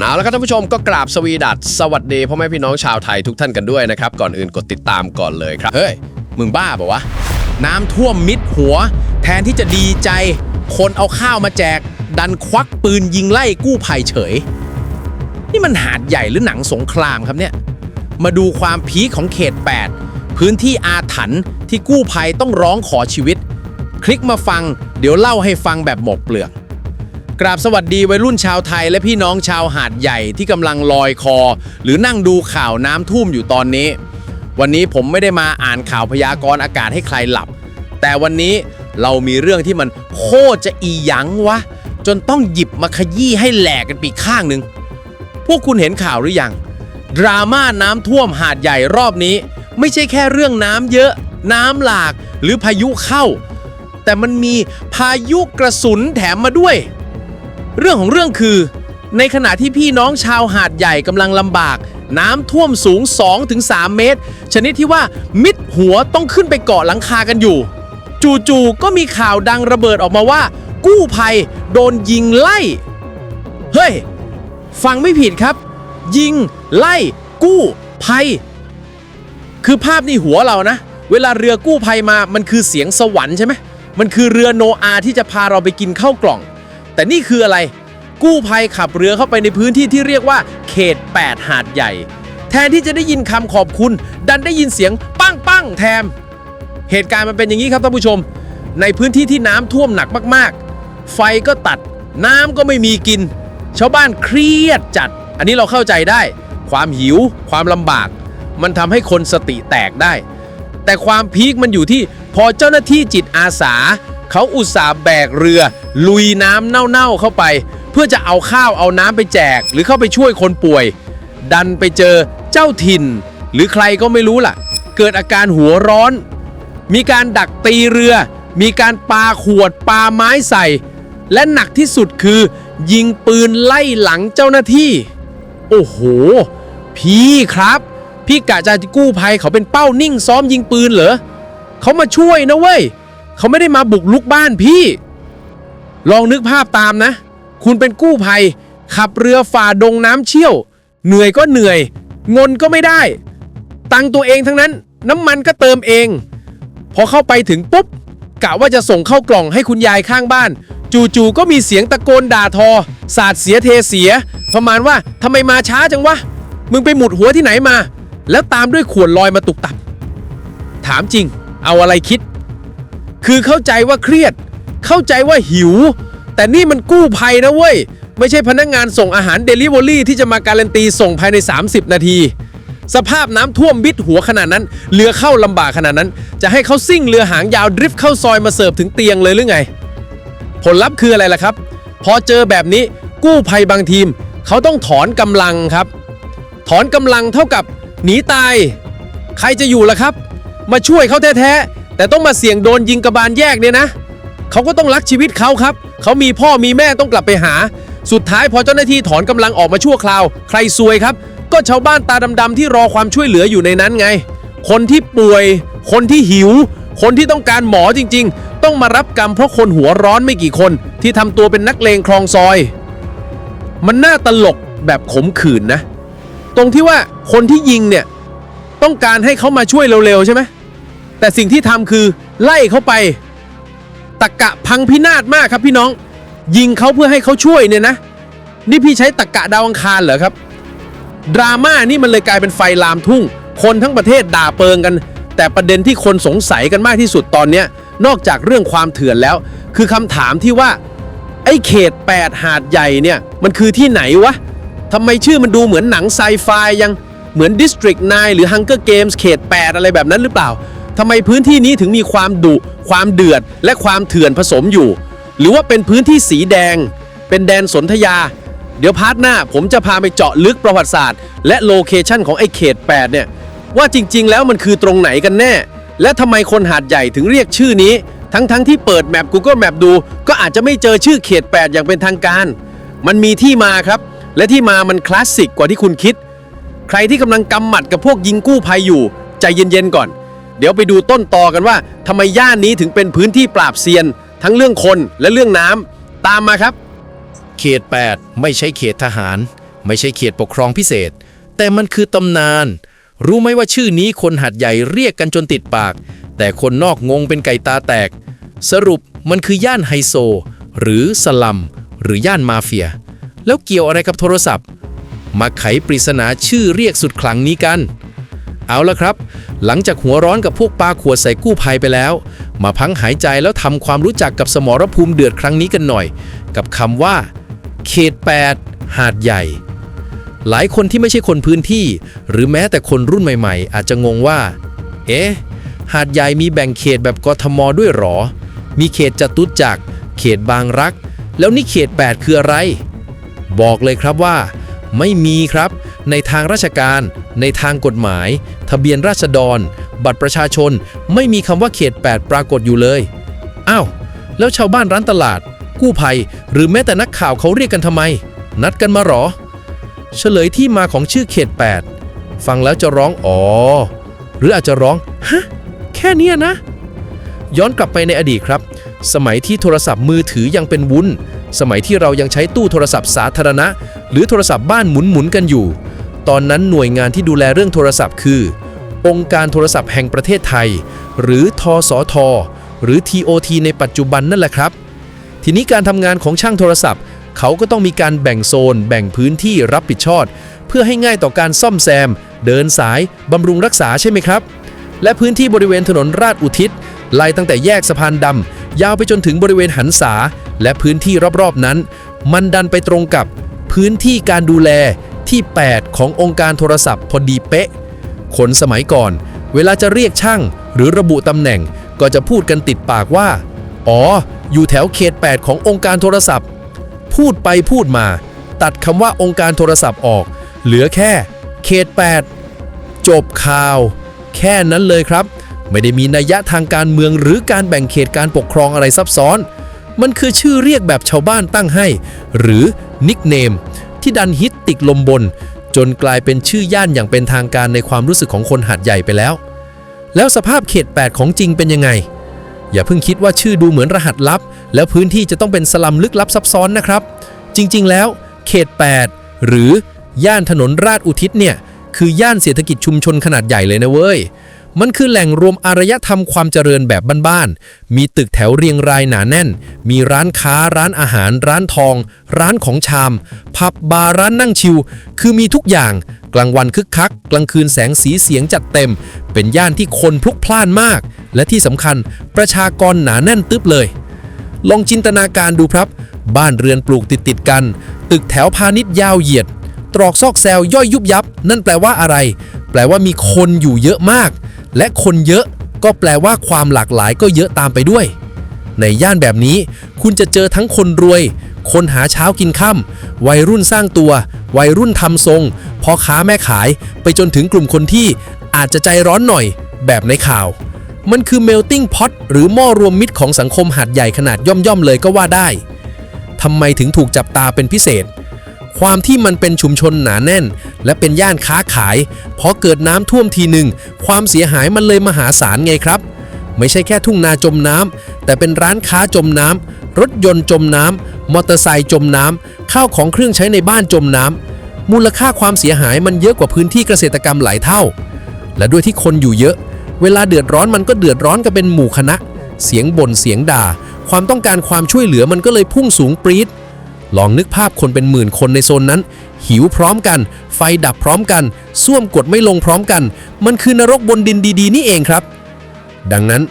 เอาละครับท่านผู้ชมก็กราบสวีดัสสวัสดีพ่อแม่พี่น้องชาวไทยทุกท่านกันด้วยนะครับ ก่อนอื่นกดติดตามก่อนเลยครับ เฮ้ย มึงบ้าปะวะ น้ำท่วมมิดหัว แทนที่จะดีใจ คนเอาข้าวมาแจก ดันควักปืนยิงไล่กู้ภัยเฉย นี่มันหาดใหญ่หรือหนังสงครามครับเนี่ย มาดูความพีคของเขต 8 พื้นที่อาถรรพ์ที่กู้ภัยต้องร้องขอชีวิต คลิกมาฟัง เดี๋ยวเล่าให้ฟังแบบหมกเปลือก กราบสวัสดีวัยรุ่นชาวไทยและพี่น้องชาวหาดใหญ่ที่กำลังลอยคอ หรือนั่งดูข่าวน้ำท่วมอยู่ตอนนี้ วันนี้ผมไม่ได้มาอ่านข่าวพยากรณ์อากาศให้ใครหลับ แต่วันนี้เรามีเรื่องที่มันโคตรจะอีหยังวะ จนต้องหยิบมาขยี้ให้แหลกกันปีกข้างหนึ่งพวกคุณเห็นข่าวหรือยัง ดราม่าน้ำท่วมหาดใหญ่รอบนี้ ไม่ใช่แค่เรื่องน้ำเยอะ น้ำหลากหรือพายุเข้า แต่มันมีพายุกระสุนแถมมาด้วย เรื่องของเรื่องคือ ในขณะที่พี่น้องชาวหาดใหญ่กำลังลำบาก น้ำท่วมสูง 2-3 เมตร ชนิดที่ว่ามิดหัวต้องขึ้นไปเกาะหลังคากันอยู่ จู่ๆก็มีข่าวดังระเบิดออกมาว่า กู้ภัยโดนยิงไล่ เฮ้ย ฟังไม่ผิดครับ ยิง ไล่ กู้ภัย คือภาพในหัวเรานะ เวลาเรือกู้ภัยมามันคือเสียงสวรรค์ใช่ไหมมันคือเรือโนอาที่จะพาเราไปกินข้าวกล่อง แต่นี่คืออะไร กู้ภัยขับเรือเข้าไปในพื้นที่ที่เรียกว่า เขต 8 หาดใหญ่ แทนที่จะได้ยินคำขอบคุณ ดันได้ยินเสียงปั้งปั้งแทม เหตุการณ์มันเป็นอย่างนี้ครับท่านผู้ชม ในพื้นที่ที่น้ำท่วมหนักมากๆ ไฟก็ตัด น้ำก็ไม่มีกิน ชาวบ้านเครียดจัด อันนี้เราเข้าใจได้ ความหิว ความลำบาก มันทำให้คนสติแตกได้ แต่ความพีคมันอยู่ที่พอเจ้าหน้าที่จิตอาสา เขาอุตส่าห์แบกเรือ ลุยน้ำเน่าๆเข้าไป เพื่อจะเอาข้าวเอาน้ำไปแจก หรือเข้าไปช่วยคนป่วย ดันไปเจอเจ้าถิ่น หรือใครก็ไม่รู้ล่ะ เกิดอาการหัวร้อน มีการดักตีเรือ มีการปาขวดปาไม้ใส่ และหนักที่สุดคือ ยิงปืนไล่หลังเจ้าหน้าที่ โอ้โห พี่ครับ พี่กะจะกู้ภัยเขาเป็นเป้านิ่งซ้อมยิงปืนเหรอเขามาช่วยนะเว้ยเขาไม่ได้มาบุกลุกบ้านพี่ ลองนึกภาพตามนะ คุณเป็นกู้ภัย ขับเรือฝ่าดงน้ำเชี่ยว เหนื่อยก็เหนื่อย งนก็ไม่ได้ ตังตัวเองทั้งนั้น น้ำมันก็เติมเอง พอเข้าไปถึงปุ๊บกะว่าจะส่งเข้ากล่องให้คุณยายข้างบ้าน จู่ๆก็มีเสียงตะโกนด่าทอ สาดเสียเทเสีย ประมาณว่าทำไมมาช้าจังวะ มึงไปหมุดหัวที่ไหนมา แล้วตามด้วยขวดลอยมาตุกตับ ถามจริง เอาอะไรคิด คือเข้าใจว่าเครียด เข้าใจว่าหิว แต่นี่มันกู้ภัยนะเว้ย ไม่ใช่พนักงานส่งอาหารเดลิเวอรี่ที่จะมาการันตีส่งภายใน 30 นาที สภาพน้ำท่วมบิดหัวขนาดนั้น เรือเข้าลำบากขนาดนั้น จะให้เขาซิ่งเรือหางยาวดริฟต์เข้าซอยมาเสิร์ฟถึงเตียงเลยหรือไง ผลลัพธ์คืออะไรล่ะครับ พอเจอแบบนี้กู้ภัยบางทีม เขาต้องถอนกำลังครับ ถอนกำลังเท่ากับหนีตาย ใครจะอยู่ล่ะครับ มาช่วยเขาแท้ๆแต่ต้องมาเสี่ยงโดนยิงกระบาลแยกเนี่ยนะ เขาก็ต้องรักชีวิตเขาครับ เขามีพ่อมีแม่ต้องกลับไปหา สุดท้ายพอเจ้าหน้าที่ถอนกำลังออกมาชั่วคราว ใครซวยครับ ก็ชาวบ้านตาดำๆที่รอความช่วยเหลืออยู่ในนั้นไง คนที่ป่วย คนที่หิว คนที่ต้องการหมอจริง ๆ ต้องมารับกรรมเพราะคนหัวร้อนไม่กี่คน ที่ทำตัวเป็นนักเลงคลองซอย มันน่าตลกแบบขมขื่นนะ ตรงที่ว่าคนที่ยิงเนี่ยต้องการให้เขามาช่วยเร็วๆใช่ไหมแต่สิ่งที่ทำคือไล่เขาไป ตะกะพังพินาศมากครับพี่น้อง ยิงเขาเพื่อให้เขาช่วยเนี่ยนะ นี่พี่ใช้ตะกะดาวอังคารเหรอครับ ดราม่านี่มันเลยกลายเป็นไฟลามทุ่ง คนทั้งประเทศด่าเปิงกัน แต่ประเด็นที่คนสงสัยกันมากที่สุดตอนเนี้ยนอกจากเรื่องความเถื่อนแล้ว คือคำถามที่ว่า ไอ้เขต 8 หาดใหญ่เนี่ย มันคือที่ไหนวะทำไมชื่อมันดูเหมือนหนังไซไฟยังเหมือน District 9 หรือ Hunger Games เขต 8 อะไรแบบนั้นหรือเปล่า ทำไมพื้นที่นี้ถึงมีความดุ ความเดือด และความเถื่อนผสมอยู่ หรือว่าเป็นพื้นที่สีแดง เป็นแดนสนธยา เดี๋ยวพาร์ทหน้าผมจะพาไปเจาะลึกประวัติศาสตร์ และโลเคชันของไอ้เขต 8 เนี่ย ว่าจริงๆ แล้วมันคือตรงไหนกันแน่ และทำไมคนหาดใหญ่ถึงเรียกชื่อนี้ ทั้งๆที่เปิดแมป Google Map ดู ก็อาจจะไม่เจอชื่อเขต 8 อย่างเป็นทางการ มันมีที่มาครับ และที่มามันคลาสสิกกว่าที่คุณคิด ใครที่กำลังกำหมัดกับพวกยิงกู้ภัยอยู่ใจเย็นๆก่อน เดี๋ยวไปดูต้นตอกันว่าทำไมย่านนี้ถึงเป็นพื้นที่ปราบเซียน ทั้งเรื่องคนและเรื่องน้ำตามมาครับ เขต 8 ไม่ใช่เขตทหาร ไม่ใช่เขตปกครองพิเศษ แต่มันคือตำนาน รู้ไหมว่าชื่อนี้คนหัดใหญ่เรียกกันจนติดปาก แต่คนนอกงงเป็นไก่ตาแตก สรุปมันคือย่านไฮโซ หรือสลัม หรือย่านมาเฟีย แล้วเกี่ยวอะไรกับโทรศัพท์ มาไขปริศนาชื่อเรียกสุดขลังนี้กัน เอาละครับ หลังจากหัวร้อนกับพวกปลาขวดใส่กู้ภัยไปแล้ว มาพังหายใจแล้วทำความรู้จักกับสมรภูมิเดือดครั้งนี้กันหน่อย กับคำว่า เขต 8 หาดใหญ่ หลายคนที่ไม่ใช่คนพื้นที่ หรือแม้แต่คนรุ่นใหม่ๆ อาจจะงงว่า เอ๊ะ หาดใหญ่มีแบ่งเขตแบบกทมด้วยหรอ มีเขตจตุจักร เขตบางรัก แล้วนี่เขต 8 คืออะไร บอกเลยครับว่า ไม่มีครับ ในทางราชการ ในทางกฎหมาย ทะเบียนราษฎร บัตรประชาชน ไม่มีคำว่าเขต 8 ปรากฏอยู่เลย อ้าว แล้วชาวบ้านร้านตลาด กู้ภัย หรือแม้แต่นักข่าวเขาเรียกกันทำไม นัดกันมาหรอ เฉลยที่มาของชื่อเขต 8 ฟังแล้วจะร้องอ๋อ หรืออาจจะร้อง ฮะ แค่นี้นะ ย้อนกลับไปในอดีตครับ สมัยที่โทรศัพท์มือถือยังเป็นวุ้น สมัยที่เรายังใช้ตู้โทรศัพท์สาธารณะ หรือโทรศัพท์บ้านหมุนๆกันอยู่ ตอนนั้นหน่วยงานที่ดูแลเรื่องโทรศัพท์คือ องค์การโทรศัพท์แห่งประเทศไทย หรือทอสทหรือ TOT ในปัจจุบันนั่นแหละครับ ทีนี้การทำงานของช่างโทรศัพท์ เขาก็ต้องมีการแบ่งโซน แบ่งพื้นที่รับผิดชอบเพื่อให้ง่ายต่อการซ่อมแซม เดินสายบำรุงรักษาใช่ไหมครับ และพื้นที่บริเวณถนนราชอุทิศไล่ตั้งแต่แยกสะพานดำยาวไปจนถึงบริเวณหันษา และพื้นที่รอบๆนั้น มันดันไปตรงกับพื้นที่การดูแลที่ 8 ขององค์การโทรศัพท์พอดีเป๊ะ คนสมัยก่อน เวลาจะเรียกช่างหรือระบุตำแหน่งก็จะพูดกันติดปากว่า อ๋อ อยู่แถวเขต 8 ขององค์การโทรศัพท์ พูดไปพูดมา ตัดคำว่าองค์การโทรศัพท์ออก เหลือแค่ เขต 8 จบข่าว แค่นั้นเลยครับ ไม่ได้มีนัยยะทางการเมืองหรือการแบ่งเขตการปกครองอะไรซับซ้อน มันคือชื่อเรียกแบบชาวบ้านตั้งให้ หรือนิกเนมที่ดันฮิตติดลมบน จนกลายเป็นชื่อย่านอย่างเป็นทางการในความรู้สึกของคนหาดใหญ่ไปแล้ว แล้วสภาพเขต 8 ของจริงเป็นยังไง อย่าเพิ่งคิดว่าชื่อดูเหมือนรหัสลับ แล้วพื้นที่จะต้องเป็นสลัมลึกลับซับซ้อนนะครับ จริง ๆ แล้ว เขต 8 หรือย่านถนนราชอุทิศเนี่ยคือย่านเศรษฐกิจชุมชนขนาดใหญ่เลยนะเว้ย มันคือแหล่งรวมอารยธรรมความเจริญแบบบ้านๆ มีตึกแถวเรียงรายหนาแน่น มีร้านค้าร้านอาหาร ร้านทอง ร้านของชาม ผับบาร์ร้านนั่งชิลคือมีทุกอย่าง กลางวันคึกคัก กลางคืนแสงสีเสียงจัดเต็ม เป็นย่านที่คนพลุกพล่านมาก และที่สำคัญประชากรหนาแน่นตึบเลย ลองจินตนาการดูครับ บ้านเรือนปลูกติดติดกัน ตึกแถวพาณิชย์ยาวเหยียด ตรอกซอกแซวย่อยยุบยับ นั่นแปลว่าอะไร แปลว่ามีคนอยู่เยอะมาก และคนเยอะก็แปลว่าความหลากหลายก็เยอะตามไปด้วย ในย่านแบบนี้ คุณจะเจอทั้งคนรวย คนหาเช้ากินค่ำวัยรุ่นสร้างตัว วัยรุ่นทำทรงพ่อค้าแม่ขายไปจนถึงกลุ่มคนที่อาจจะใจร้อนหน่อย แบบในข่าว มันคือ melting pot หรือหม้อรวมมิตรของสังคมหาดใหญ่ขนาดย่อมๆเลยก็ว่าได้ทำไมถึงถูกจับตาเป็นพิเศษ ความที่มันเป็นชุมชนหนาแน่น และเป็นย่านค้าขายพอเกิดน้ำท่วมทีหนึ่ง ความเสียหายมันเลยมหาศาลไงครับ ไม่ใช่แค่ทุ่งนาจมน้ำแต่เป็นร้านค้าจมน้ำรถยนต์จมน้ำมอเตอร์ไซค์จมน้ำข้าวของเครื่องใช้ในบ้านจมน้ำมูลค่าความเสียหายมันเยอะกว่าพื้นที่เกษตรกรรมหลายเท่า และด้วยที่คนอยู่เยอะ เวลาเดือดร้อนมันก็เดือดร้อนกันเป็นหมู่คณะ เสียงบ่นเสียงด่า ความต้องการความช่วยเหลือมันก็เลยพุ่งสูงปรี๊ด ลองนึกภาพคนเป็นหมื่นคนในโซนนั้น หิวพร้อมกัน ไฟดับพร้อมกันส้วมกดไม่ลงพร้อมกัน มันคือนรกบนดินดีๆ นี่เองครับ ดังนั้น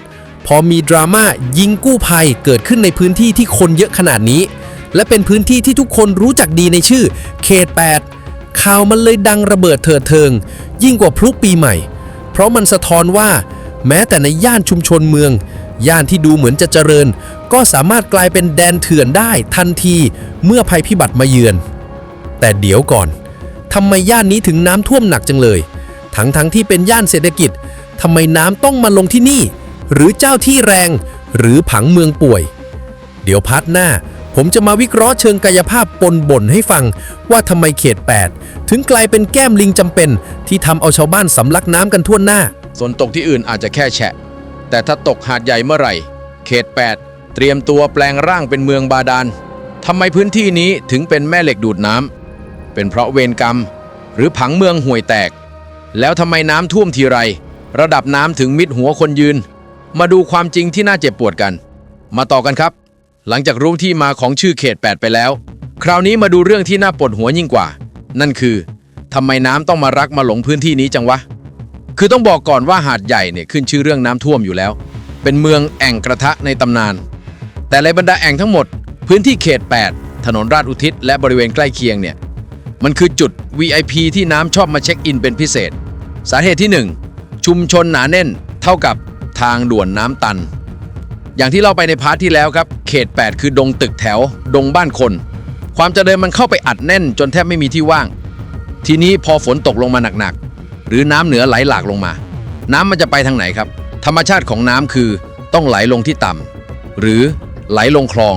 พอมีดราม่ายิงกู้ภัยเกิดขึ้นในพื้นที่ที่คนเยอะขนาดนี้ และเป็นพื้นที่ที่ทุกคนรู้จักดีในชื่อ เขต 8 ข่าวมันเลยดังระเบิดเถิดเทิง ยิ่งกว่าพลุปีใหม่ เพราะมันสะท้อนว่า แม้แต่ในย่านชุมชนเมือง ย่านที่ดูเหมือนจะเจริญ ก็สามารถกลายเป็นแดนเถื่อนได้ทันทีเมื่อภัยพิบัติมาเยือน แต่เดี๋ยวก่อนทำไมย่านนี้ถึงน้ำท่วมหนักจังเลย ทั้งทั้งที่เป็นย่านเศรษฐกิจทำไมน้ำต้องมาลงที่นี่ หรือเจ้าที่แรง หรือผังเมืองป่วย เดี๋ยวพาร์ทหน้า ผมจะมาวิเคราะห์เชิงกายภาพปนบ่นให้ฟัง ว่าทำไมเขต 8 ถึงกลายเป็นแก้มลิงจำเป็น ที่ทำเอาชาวบ้านสำลักน้ำกันทั่วหน้า ส่วนตกที่อื่นอาจจะแค่แฉะ แต่ถ้าตกหาดใหญ่เมื่อไหร่ เขต 8 เตรียมตัวแปลงร่างเป็นเมืองบาดาลทำไมพื้นที่นี้ถึงเป็นแม่เหล็กดูดน้ำเป็นเพราะเวรกรรม หรือผังเมืองห่วยแตก แล้วทำไมน้ำท่วมทีไร ระดับน้ำถึงมิดหัวคนยืน มาดูความจริงที่น่าเจ็บปวดกัน มาต่อกันครับ หลังจากรู้ที่มาของชื่อเขต 8 ไปแล้ว คราวนี้มาดูเรื่องที่น่าปวดหัวยิ่งกว่า นั่นคือทำไมน้ำต้องมารักมาหลงพื้นที่นี้จังวะ คือต้องบอกก่อนว่าหาดใหญ่เนี่ยขึ้นชื่อเรื่องน้ำท่วมอยู่แล้ว เป็นเมืองแอ่งกระทะในตำนาน แต่ในบรรดาแอ่งทั้งหมด พื้นที่เขต 8 ถนนราชอุทิศ และบริเวณใกล้เคียงเนี่ยมันคือจุด VIP ที่น้ำชอบมาเช็คอินเป็นพิเศษ สาเหตุที่ 1 ชุมชนหนาแน่น เท่ากับทางด่วนน้ำตัน อย่างที่เล่าไปในพาร์ทที่แล้วครับ เขต 8 คือดงตึกแถว ดงบ้านคน ความเจริญมันเข้าไปอัดแน่นจนแทบไม่มีที่ว่าง ทีนี้พอฝนตกลงมาหนักๆ หรือน้ำเหนือไหลหลากลงมา น้ำมันจะไปทางไหนครับ ธรรมชาติของน้ำคือต้องไหลลงที่ต่ำหรือไหลลงคลอง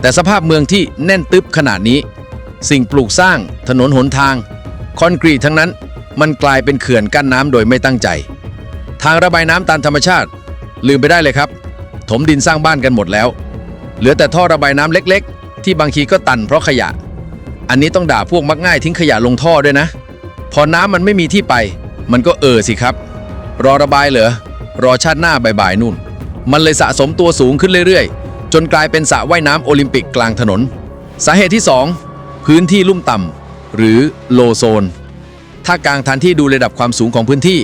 แต่สภาพเมืองที่แน่นตึบขนาดนี้ สิ่งปลูกสร้างถนนหนทาง คอนกรีตทั้งนั้นมันกลายเป็นเขื่อนกั้นน้ำโดยไม่ตั้งใจ ทางระบายน้ำตามธรรมชาติ ลืมไปได้เลยครับ ถมดินสร้างบ้านกันหมดแล้ว เหลือแต่ท่อระบายน้ำเล็ก ๆ ที่บางทีก็ตันเพราะขยะ อันนี้ต้องด่าพวกมักง่ายทิ้งขยะลงท่อด้วยนะ พอน้ำมันไม่มีที่ไป มันก็เออสิครับ รอระบายเหรอ รอชาติหน้าบ่ายๆนู่น มันเลยสะสมตัวสูงขึ้นเรื่อยๆ จนกลายเป็นสระว่ายน้ำโอลิมปิกกลางถนน สาเหตุที่ 2 พื้นที่ลุ่มต่ำหรือโลโซน ถ้ากลางทันที่ดูระดับความสูงของพื้นที่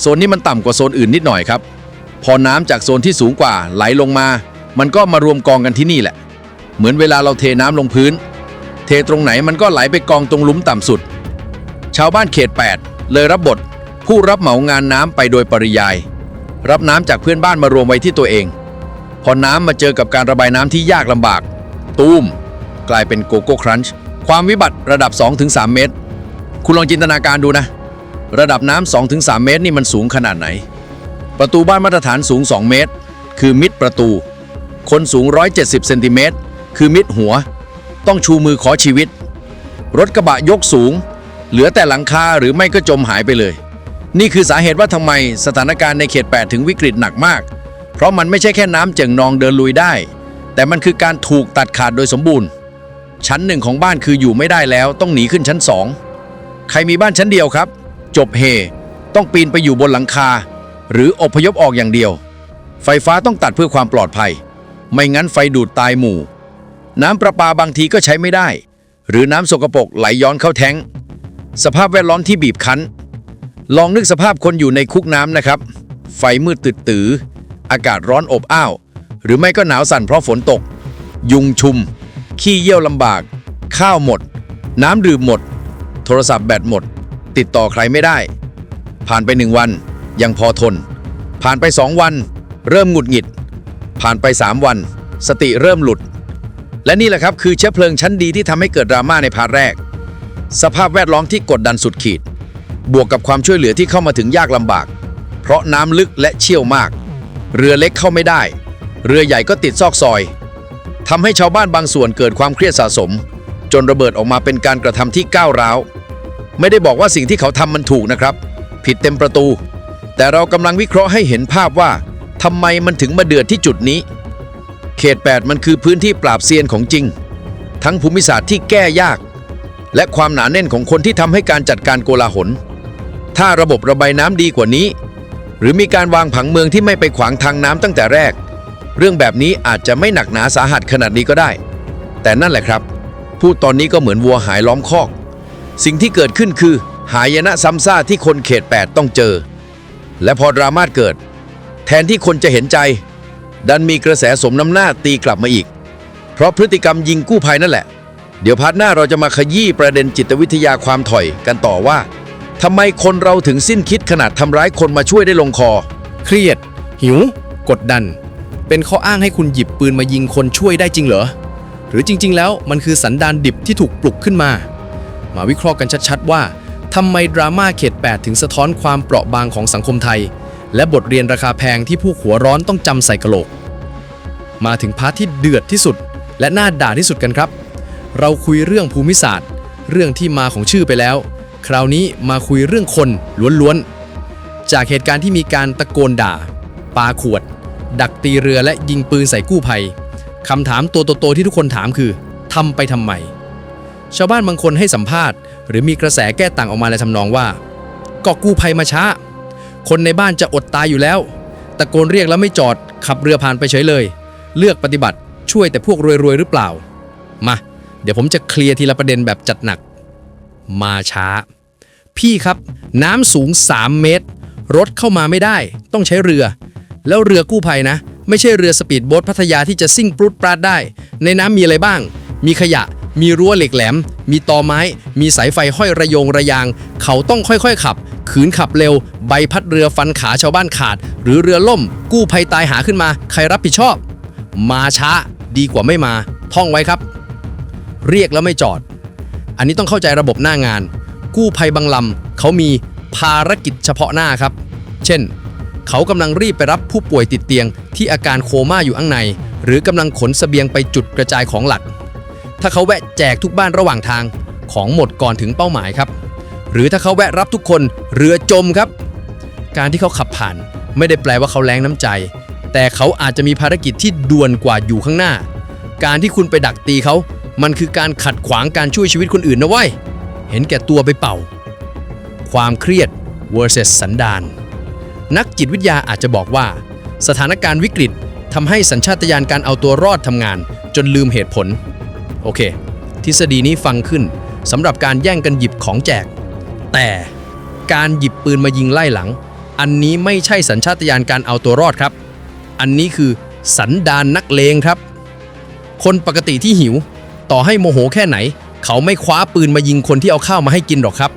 โซนนี้มันต่ำกว่าโซนอื่นนิดหน่อยครับ พอน้ำจากโซนที่สูงกว่าไหลลงมา มันก็มารวมกองกันที่นี่แหละ เหมือนเวลาเราเทน้ำลงพื้น เทตรงไหนมันก็ไหลไปกองตรงลุ่มต่ำสุดาวบ้านเขต 8 เลยรับบท ผู้รับเหมางานน้ำไปโดยปริยาย รับน้ำจากเพื่อนบ้านมารวมไว้ที่ตัวเอง พอน้ำมาเจอกับการระบายน้ำที่ยากลำบาก ตูม กลายเป็นโกโก้ครันช์ความวิบัติระดับ 2-3 เมตร คุณลองจินตนาการดูนะ ระดับน้ำ2-3 เมตรนี่มันสูงขนาดไหน ประตูบ้านมาตรฐานสูง 2 เมตร คือมิดประตู คนสูง 170เซนติเมตรคือมิดหัว ต้องชูมือขอชีวิต รถกระบะยกสูง เหลือแต่หลังคาหรือไม่ก็จมหายไปเลย นี่คือสาเหตุว่าทำไมสถานการณ์ในเขต 8 ถึงวิกฤตหนักมาก เพราะมันไม่ใช่แค่น้ำเจิ่งนองเดินลุยได้ แต่มันคือการถูกตัดขาดโดยสมบูรณ์ ชั้นหนึ่งของบ้านคืออยู่ไม่ได้แล้วต้องหนีขึ้นชั้นสองใครมีบ้านชั้นเดียวครับ จบเฮต้องปีนไปอยู่บนหลังคา หรืออพยพออกอย่างเดียว ไฟฟ้าต้องตัดเพื่อความปลอดภัย ไม่งั้นไฟดูดตายหมู่ น้ำประปาบางทีก็ใช้ไม่ได้ หรือน้ำสกปรกไหลย้อนเข้าแท้ง สภาพแวดล้อมที่บีบคั้น ลองนึกสภาพคนอยู่ในคุกน้ำนะครับ ไฟมืดตึดตือ อากาศร้อนอบอ้าว หรือไม่ก็หนาวสั่นเพราะฝนตก ยุงชุม ขี้เยี่ยวลำบาก ข้าวหมด น้ำดื่มหมด โทรศัพท์แบตหมด ติดต่อใครไม่ได้ ผ่านไปหนึ่งวัน ยังพอทน ผ่านไปสองวัน เริ่มหงุดหงิด ผ่านไปสามวัน สติเริ่มหลุด และนี่แหละครับคือเชื้อเพลิงชั้นดีที่ทำให้เกิดดราม่าในพาร์ทแรก สภาพแวดล้อมที่กดดันสุดขีด บวกกับความช่วยเหลือที่เข้ามาถึงยากลำบาก เพราะน้ำลึกและเชี่ยวมาก เรือเล็กเข้าไม่ได้ เรือใหญ่ก็ติดซอกซอยทำให้ชาวบ้านบางส่วนเกิดความเครียดสะสม จนระเบิดออกมาเป็นการกระทำที่ก้าวร้าว ไม่ได้บอกว่าสิ่งที่เขาทำมันถูกนะครับ ผิดเต็มประตู แต่เรากำลังวิเคราะห์ให้เห็นภาพว่าทำไมมันถึงมาเดือดที่จุดนี้ เขต 8 มันคือพื้นที่ปราบเซียนของจริง ทั้งภูมิศาสตร์ที่แก้ยาก และความหนาแน่นของคนที่ทำให้การจัดการโกลาหล ถ้าระบบระบายน้ำดีกว่านี้ หรือมีการวางผังเมืองที่ไม่ไปขวางทางน้ำตั้งแต่แรก เรื่องแบบนี้อาจจะไม่หนักหนาสาหัสขนาดนี้ก็ได้ แต่นั่นแหละครับ พูดตอนนี้ก็เหมือนวัวหายล้อมคอก สิ่งที่เกิดขึ้นคือ หายนะซ้ำซ่าที่คนเขต 8 ต้องเจอ และพอดราม่าเกิด แทนที่คนจะเห็นใจ ดันมีกระแสสมน้ำหน้าตีกลับมาอีก เพราะพฤติกรรมยิงกู้ภัยนั่นแหละ เดี๋ยวพาร์ทหน้าเราจะมาขยี้ประเด็นจิตวิทยาความถอยกันต่อว่าทำไมคนเราถึงสิ้นคิดขนาดทำร้ายคนมาช่วยได้ลงคอ เครียด หิว กดดัน เป็นข้ออ้างให้คุณหยิบปืนมายิงคนช่วยได้จริงเหรอ หรือจริง ๆ แล้วมันคือสันดานดิบที่ถูกปลุกขึ้นมา มาวิเคราะห์กันชัดๆว่าทำไมดราม่าเขต 8 ถึงสะท้อนความเปราะบางของสังคมไทย และบทเรียนราคาแพงที่ผู้หัวร้อนต้องจำใส่กะโหลก มาถึงพาร์ทที่เดือดที่สุด และน่าด่าที่สุดกันครับ เราคุยเรื่องภูมิศาสตร์ เรื่องที่มาของชื่อไปแล้ว คราวนี้มาคุยเรื่องคนล้วนๆ จากเหตุการณ์ที่มีการตะโกนด่า ปาขวด ดักตีเรือและยิงปืนใส่กู้ภัยคำถามตัวโตๆที่ทุกคนถามคือทำไปทำไม ชาวบ้านบางคนให้สัมภาษณ์ หรือมีกระแสแก้ต่างออกมาในทำนองว่าก็กู้ภัยมาช้า คนในบ้านจะอดตายอยู่แล้ว ตะโกนเรียกแล้วไม่จอดขับเรือผ่านไปเฉยเลย เลือกปฏิบัติช่วยแต่พวกรวยๆหรือเปล่า มา เดี๋ยวผมจะเคลียร์ทีละประเด็นแบบจัดหนัก มาช้า พี่ครับ น้ำสูง 3 เมตร รถเข้ามาไม่ได้ ต้องใช้เรือ แล้วเรือกู้ภัยนะ ไม่ใช่เรือสปีดโบ๊ทพัทยาที่จะซิ่งปรุดปราดได้ ในน้ำมีอะไรบ้าง มีขยะ มีรั้วเหล็กแหลม มีตอไม้ มีสายไฟห้อยระยงระยาง เขาต้องค่อยๆขับ ขืนขับเร็ว ใบพัดเรือฟันขาชาวบ้านขาด หรือเรือล่ม กู้ภัยตายหาขึ้นมา ใครรับผิดชอบ มาช้า ดีกว่าไม่มา ท่องไว้ครับ เรียกแล้วไม่จอด อันนี้ต้องเข้าใจระบบหน้างาน กู้ภัยบางลำเขามีภารกิจเฉพาะหน้าครับ เช่น เขากำลังรีบไปรับผู้ป่วยติดเตียง ที่อาการโคม่าอยู่ข้างใน หรือกำลังขนเสบียงไปจุดกระจายของหลัก ถ้าเขาแวะแจกทุกบ้านระหว่างทางของหมดก่อนถึงเป้าหมายครับ หรือถ้าเขาแวะรับทุกคนเรือจมครับ การที่เขาขับผ่านไม่ได้แปลว่าเขาแรงน้ำใจ แต่เขาอาจจะมีภารกิจที่ด่วนกว่าอยู่ข้างหน้า การที่คุณไปดักตีเขา มันคือการขัดขวางการช่วยชีวิตคนอื่นนะเว้ย เห็นแก่ตัวไปเป่า ความเครียด versus สันดาน นักจิตวิทยาอาจจะบอกว่า สถานการณ์วิกฤตทำให้สัญชาตญาณการเอาตัวรอดทำงาน จนลืมเหตุผล โอเค ทฤษฎีนี้ฟังขึ้นสำหรับการแย่งกันหยิบของแจก แต่การหยิบปืนมายิงไล่หลัง อันนี้ไม่ใช่สัญชาตญาณการเอาตัวรอดครับ อันนี้คือสันดานนักเลงครับ คนปกติที่หิว ต่อให้โมโหแค่ไหน เขาไม่คว้าปืนมายิงคนที่เอาข้าวมาให้กินหรอกครับ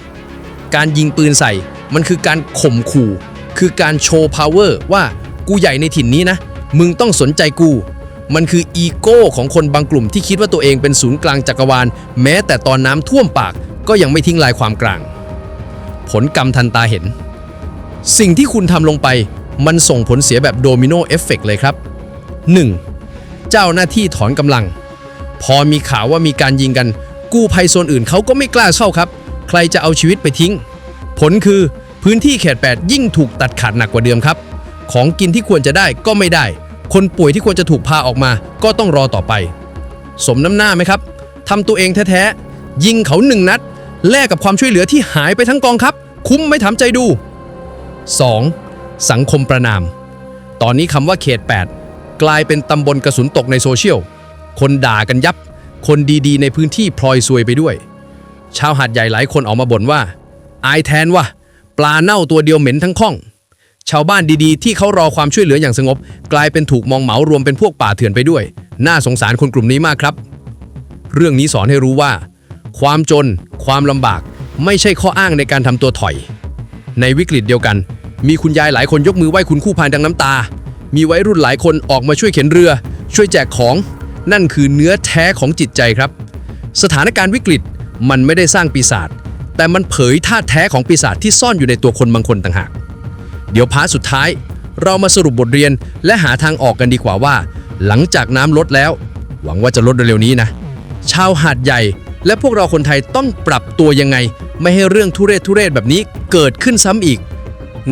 การยิงปืนใส่มันคือการข่มขู่ คือการโชว์ power ว่ากูใหญ่ในถิ่นนี้นะ มึงต้องสนใจกู มันคืออีโก้ของคนบางกลุ่มที่คิดว่าตัวเองเป็นศูนย์กลางจักรวาล แม้แต่ตอนน้ำท่วมปากก็ยังไม่ทิ้งลายความกลาง ผลกรรมทันตาเห็น สิ่งที่คุณทำลงไป มันส่งผลเสียแบบโดมิโนเอฟเฟกต์เลยครับ 1. เจ้าหน้าที่ถอนกำลัง พอมีข่าวว่ามีการยิงกัน กู้ภัยโซนอื่นเขาก็ไม่กล้าเข้าครับ ใครจะเอาชีวิตไปทิ้ง ผลคือพื้นที่เขต8ยิ่งถูกตัดขาดหนักกว่าเดิมครับ ของกินที่ควรจะได้ก็ไม่ได้ คนป่วยที่ควรจะถูกพาออกมา ก็ต้องรอต่อไป สมน้ำหน้าไหมครับทำตัวเองแท้ๆยิงเขาหนึ่งนัดแลกกับความช่วยเหลือที่หายไปทั้งกองครับ คุ้มไม่ถามใจดู 2. สังคมประนาม ตอนนี้คำว่าเขต 8 กลายเป็นตำบลกระสุนตกในโซเชียล คนด่ากันยับ คนดีๆ ในพื้นที่พลอยซวยไปด้วย ชาวหาดใหญ่หลายคนออกมาบ่นว่า อายแทนว่ะปลาเน่าตัวเดียวเหม็นทั้งข้อง ชาวบ้านดีๆ ที่เขารอความช่วยเหลืออย่างสงบ กลายเป็นถูกมองเหมารวมเป็นพวกป่าเถื่อนไปด้วย น่าสงสารคนกลุ่มนี้มากครับ เรื่องนี้สอนให้รู้ว่า ความจน ความลำบาก ไม่ใช่ข้ออ้างในการทำตัวถอย ในวิกฤตเดียวกัน มีคุณยายหลายคนยกมือไหว้คุณคู่พานดังน้ำตา มีวัยรุ่นหลายคนออกมาช่วยเข็นเรือ ช่วยแจกของ นั่นคือเนื้อแท้ของจิตใจครับ สถานการณ์วิกฤตมันไม่ได้สร้างปีศาจแต่มันเผยท่าแท้ของปีศาจที่ซ่อนอยู่ในตัวคนบางคนต่างหาก เดี๋ยวพาสุดท้าย เรามาสรุปบทเรียนและหาทางออกกันดีกว่าว่า หลังจากน้ำลดแล้ว หวังว่าจะลดเร็วๆนี้นะ ชาวหาดใหญ่ และพวกเราคนไทยต้องปรับตัวยังไง ไม่ให้เรื่องทุเรศทุเรศแบบนี้เกิดขึ้นซ้ำอีก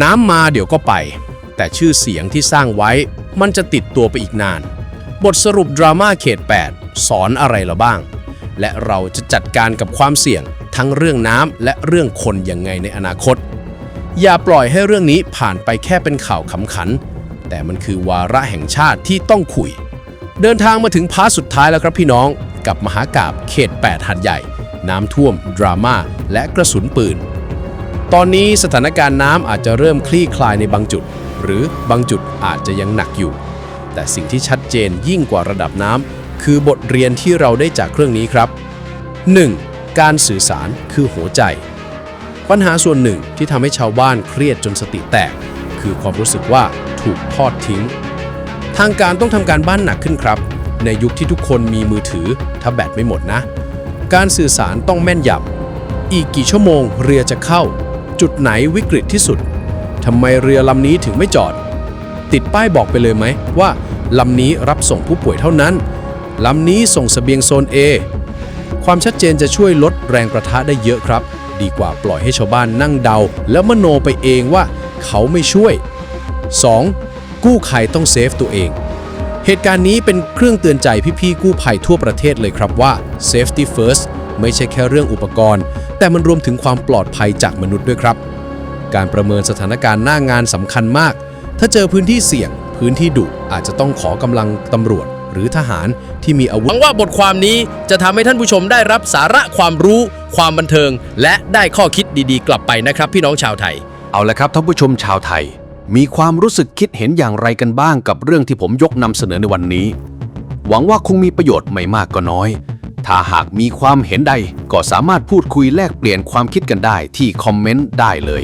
น้ำมาเดี๋ยวก็ไป แต่ชื่อเสียงที่สร้างไว้มันจะติดตัวไปอีกนาน บทสรุปดราม่าเขต 8 สอนอะไรเราบ้าง และเราจะจัดการกับความเสี่ยงทั้งเรื่องน้ำและเรื่องคนยังไงในอนาคต อย่าปล่อยให้เรื่องนี้ผ่านไปแค่เป็นข่าวขำขัน แต่มันคือวาระแห่งชาติที่ต้องคุย เดินทางมาถึงพาร์ทสุดท้ายแล้วครับพี่น้อง กับมหากาบเขต 8 หัดใหญ่ น้ำท่วม ดราม่าและกระสุนปืน ตอนนี้สถานการณ์น้ำอาจจะเริ่มคลี่คลายในบางจุด หรือบางจุดอาจจะยังหนักอยู่ แต่สิ่งที่ชัดเจนยิ่งกว่าระดับน้ำคือบทเรียนที่เราได้จากเครื่องนี้ครับ 1. การสื่อสารคือหัวใจ ปัญหาส่วนหนึ่งที่ทำให้ชาวบ้านเครียดจนสติแตก คือความรู้สึกว่าถูกทอดทิ้ง ทางการต้องทำการบ้านหนักขึ้นครับ ในยุคที่ทุกคนมีมือถือถ้าแบตไม่หมดนะ การสื่อสารต้องแม่นยำอีกกี่ชั่วโมงเรือจะเข้า จุดไหนวิกฤตที่สุดทำไมเรือลำนี้ถึงไม่จอด ติดป้ายบอกไปเลยไหมว่าลำนี้รับส่งผู้ป่วยเท่านั้น ลำนี้ส่งเสบียงโซน A ความชัดเจนจะช่วยลดแรงประทะได้เยอะครับ ดีกว่าปล่อยให้ชาวบ้านนั่งเดา แล้วมโนไปเองว่าเขาไม่ช่วย 2. กู้ภัยต้องเซฟตัวเอง เหตุการณ์นี้เป็นเครื่องเตือนใจพี่ๆกู้ภัยทั่วประเทศเลยครับว่า safety first ไม่ใช่แค่เรื่องอุปกรณ์ แต่มันรวมถึงความปลอดภัยจากมนุษย์ด้วยครับ การประเมินสถานการณ์หน้างานสำคัญมาก ถ้าเจอพื้นที่เสี่ยง พื้นที่ดุอาจจะต้องขอกำลังตำรวจ หรือทหารที่มีอาวุหธ วังว่าบทความนี้จะทำให้ท่านผู้ชมได้รับสาระความรู้ ความบันเทิง และได้ข้อคิดดีๆ กลับไปนะครับ พี่น้องชาวไทย เอาละครับท่านผู้ชมชาวไทย มีความรู้สึกคิดเห็นอย่างไรกันบ้างกับเรื่องที่ผมยกนำเสนอในวันนี้ หวังว่าคงมีประโยชน์ไม่มากก็น้อย ถ้าหากมีความเห็นใดก็สามารถพูดคุยแลกเปลี่ยนความคิดกันได้ที่คอมเมนต์ได้เลย